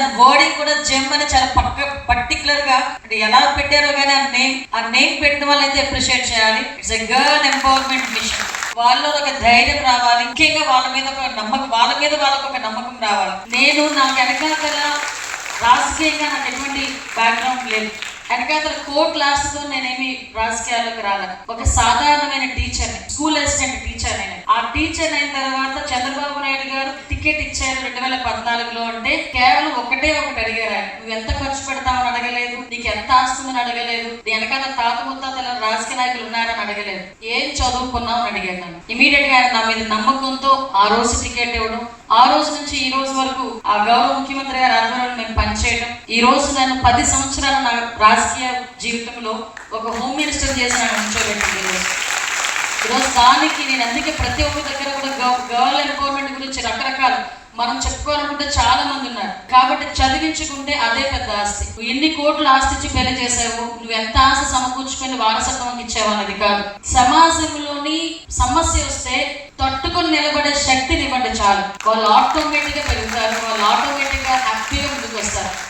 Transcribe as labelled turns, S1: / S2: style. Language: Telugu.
S1: దాని వర్డింగ్ కూడా జిమ్ అని చాలా పక్క పర్టికులర్గా అంటే ఎలా పెట్టారో కానీ ఆ నేమ్ ఆ నేమ్ పెట్టిన వాళ్ళైతే అప్రిషియేట్ చేయాలి. It's a girl empowerment mission వాళ్ళలో ఒక ధైర్యం రావాలి. ముఖ్యంగా వాళ్ళ మీద ఒక నమ్మకం వాళ్ళ మీద వాళ్ళకు ఒక నమ్మకం రావాలి. నేను నాకు వెనకాల రాజకీయంగా నాకు ఎటువంటి బ్యాక్గ్రౌండ్ లేదు. వెనకాతల కోర్ట్ క్లాస్తో నేనేమి రాజకీయాల్లోకి రాలేదు. ఒక సాధారణమైన టీచర్ స్కూల్ అసిస్టెంట్ టీచర్ ఆ టీచర్ అయిన తర్వాత చంద్రబాబు నాయుడు గారు టికెట్ ఇచ్చారు రెండు వేల పద్నాలుగులో అంటే కేవలం ఒకటే ఒకటి అడిగారు ఆయన. నువ్వు ఎంత ఖర్చు పెడతావని అడగలేదు. నీకు ఎంత ఆస్తుందని అడగలేదు. వెనకాల తాత ముత్తాతల రాజకీయ నాయకులు ఉన్నారని అడగలేదు. ఏం చదువుకున్నావు? అని అడిగాను నన్ను. ఇమీడియట్గా ఆయన నా మీద నమ్మకంతో ఆ రోజు టికెట్ ఇవ్వడం. ఆ రోజు నుంచి ఈ రోజు వరకు ఆ గౌరవ ముఖ్యమంత్రి గారి ఆధ్వర్యంలో మేము పనిచేయడం. ఈ రోజు నేను పది సంవత్సరాలు నా రాజకీయ జీవితంలో ఒక హోమ్ మినిస్టర్ చేసి నన్ను ఉంచోబెట్టి ఈరోజు దానికి నేను అందుకే ప్రతి ఒక్క దగ్గర కూడా గర్ల్ ఎంపవర్మెంట్ గురించి రకరకాల మనం చెప్పుకోవాలనుకుంటే చాలా మంది ఉన్నారు. కాబట్టి చదివించుకుంటే అదే పెద్ద ఆస్తి. నువ్వు ఎన్ని కోట్ల ఆస్తి ఇచ్చి పెళ్ళి చేసావు నువ్వు ఎంత ఆస్తి సమకూర్చుకొని వారసత్వం ఇచ్చావు అన్నది కాదు. సమాజంలోని సమస్య వస్తే తట్టుకొని నిలబడే శక్తిని ఇవ్వండి చాలు. వాళ్ళు ఆటోమేటిక్గా పెరుగుతారు.